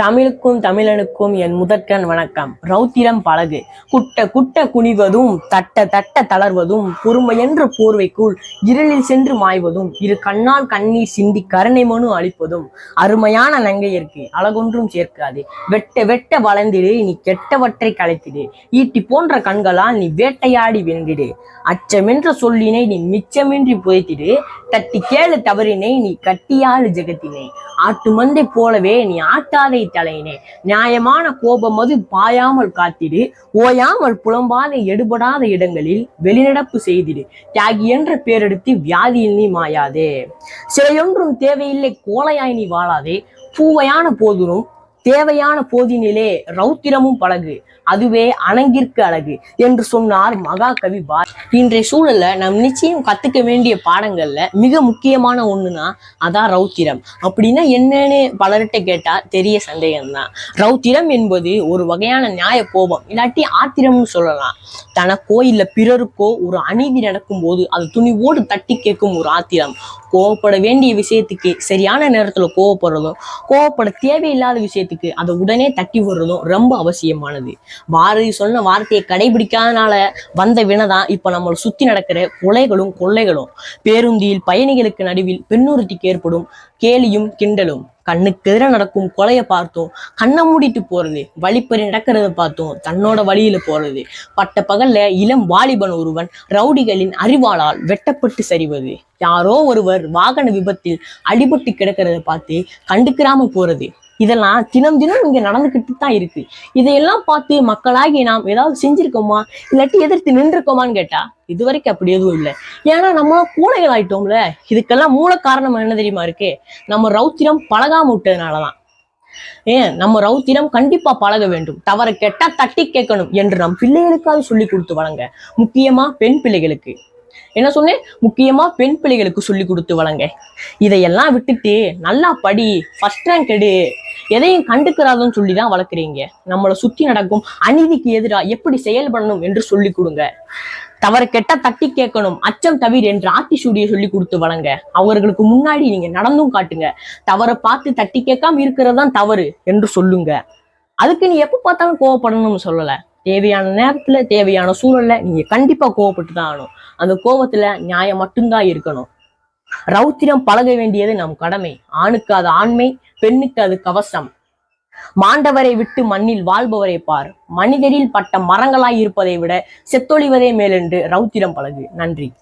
தமிழுக்கும் தமிழனுக்கும் என் முதற்கண் வணக்கம். ரௌத்திரம் பழகு. குட்ட குட்ட குனிவதும் தட்ட தட்ட தளர்வதும் பொறுமையென்ற போர்வைக்குள் இருளில் சென்று மாய்வதும் இரு கண்ணால் கண்ணீர் சிந்தி கருணை மனு அளிப்பதும் அருமையான நங்கையர்க்கு அழகொன்றும் சேர்க்காது. வெட்ட வெட்ட வளர்ந்திடு நீ கெட்டவற்றை கலைத்திடு. ஈட்டி போன்ற கண்களால் நீ வேட்டையாடி வென்றிடு. அச்சமென்ற சொல்லினை நீ மிச்சமின்றி புதைத்திடு. தட்டி கேளு தவறினை நீ கட்டியாளு ஜெகத்தினை. ஆட்டு மந்தை போலவே நீ ஆட்டாதை தலையினே. நியாயமான கோபம் அது பாயாமல் காத்திடு. ஓயாமல் புலம்பாத எடுபடாத இடங்களில் வெளிநடப்பு செய்திடு. தியாகி என்ற பேரெடுத்து வியாதியில் நீ மாயாதே. சிலையொன்றும் தேவையில்லை கோலையாய் நீ வாழாதே. பூவையான போதிலும் தேவையான போதினிலே ரௌத்திரமும் பழகு அதுவே அணங்கிற்கு அழகு என்று சொன்னார் மகாகவி பார் இன்றைய சூழல்ல நம் நிச்சயம் கத்துக்க வேண்டிய பாடங்கள்ல மிக முக்கியமான ஒண்ணுனா அதான் ரௌத்திரம். அப்படின்னா என்னன்னு பலர்கிட்ட கேட்டா தெரிய சந்தேகம்தான். ரௌத்திரம் என்பது ஒரு வகையான நியாய கோபம் இல்லாட்டி ஆத்திரம்னு சொல்லலாம். தனக்கோ இல்ல பிறருக்கோ ஒரு அநீதி நடக்கும் போது அது துணிவோடு தட்டி கேட்கும் ஒரு ஆத்திரம். கோவப்பட வேண்டிய விஷயத்துக்கு சரியான நேரத்துல கோவப்படுறதும் கோவப்பட தேவையில்லாத விஷயத்துக்கு அதை உடனே தட்டி விடுறதும் ரொம்ப அவசியமானது. பாரதி சொன்ன வார்த்தையை கடைபிடிக்காதனால வந்த வினைதான் இப்ப நம்மளை சுத்தி நடக்கிற கொலைகளும் கொள்ளைகளும். பேருந்தியில் பயணிகளுக்கு நடுவில் பெண்ணுறுத்திக்கு ஏற்படும் கேலியும் கிண்டலும். கண்ணுக்கு எதிர நடக்கும் கொலையை பார்த்தோம். கண்ணை மூடிட்டு போறது வழிப்பறி நடக்கிறத பார்த்தோம். தன்னோட வழியில போறது. பட்ட பகல்ல இளம் வாலிபன் ஒருவன் ரவுடிகளின் அறிவாளால் வெட்டப்பட்டு சரிவது. யாரோ ஒருவர் வாகன விபத்தில் அடிபட்டு கிடக்கிறத பார்த்து கண்டுக்கிறாம போறது. இதெல்லாம் தினம் தினம் இங்க நடந்துக்கிட்டு தான் இருக்கு. இதையெல்லாம் பார்த்து மக்களாகி நாம் ஏதாவது செஞ்சிருக்கோமா? இல்லாட்டி எதிர்த்து நின்றுருக்கோமான்னு கேட்டா இது வரைக்கும் அப்படி எதுவும் இல்லை. ஏன்னா நம்ம கூடைகள் ஆயிட்டோம்ல இதுக்கெல்லாம் மூல காரணம் என்ன தெரியுமா இருக்கு? நம்ம ரௌத்திரம் பழகாம விட்டதுனாலதான். ஏன்? நம்ம ரௌத்திரம் கண்டிப்பா பழக வேண்டும். தவற கேட்டா தட்டி கேட்கணும் என்று நம் பிள்ளைகளுக்காவது சொல்லி கொடுத்து வழங்க. முக்கியமா பெண் பிள்ளைகளுக்கு. என்ன சொன்னேன்? முக்கியமா பெண் பிள்ளைகளுக்கு சொல்லி கொடுத்து வழங்க. இதையெல்லாம் விட்டுட்டு நல்லா படி. ஃபர்ஸ்ட் ரேங்க் எடு. எதையும் கண்டுக்கிறாதுன்னு சொல்லி தான் வளர்க்குறீங்க. நம்மளை சுத்தி நடக்கும் அநீதிக்கு எதிராக எப்படி செயல்படணும் என்று சொல்லி கொடுங்க. தவறு கெட்ட தட்டி கேட்கணும். அச்சம் தவிர என்று ஆத்திசூடியை சொல்லி கொடுத்து வளங்க அவர்களுக்கு முன்னாடி நீங்க நடந்தும் காட்டுங்க. தவறை பார்த்து தட்டி கேட்காம இருக்கிறது தான் தவறு என்று சொல்லுங்க. அதுக்கு நீ எப்ப பார்த்தாலும் கோவப்படணும்னு சொல்லல. தேவையான நேரத்துல தேவையான சூழல்ல நீங்க கண்டிப்பா கோவப்பட்டு தான் ஆகணும். அந்த கோவத்துல நியாயம் மட்டும்தான் இருக்கணும். ரௌத்திரம் பழக வேண்டியது நம் கடமை. ஆணுக்கு அது ஆண்மை பெண்ணுக்கு அது கவசம். மாண்டவரை விட்டு மண்ணில் வாழ்பவரை பார். மனிதரில் பட்ட மரங்களாய் இருப்பதை விட செத்தொழிவதே மேலென்று ரௌத்திரம் பழகு. நன்றி.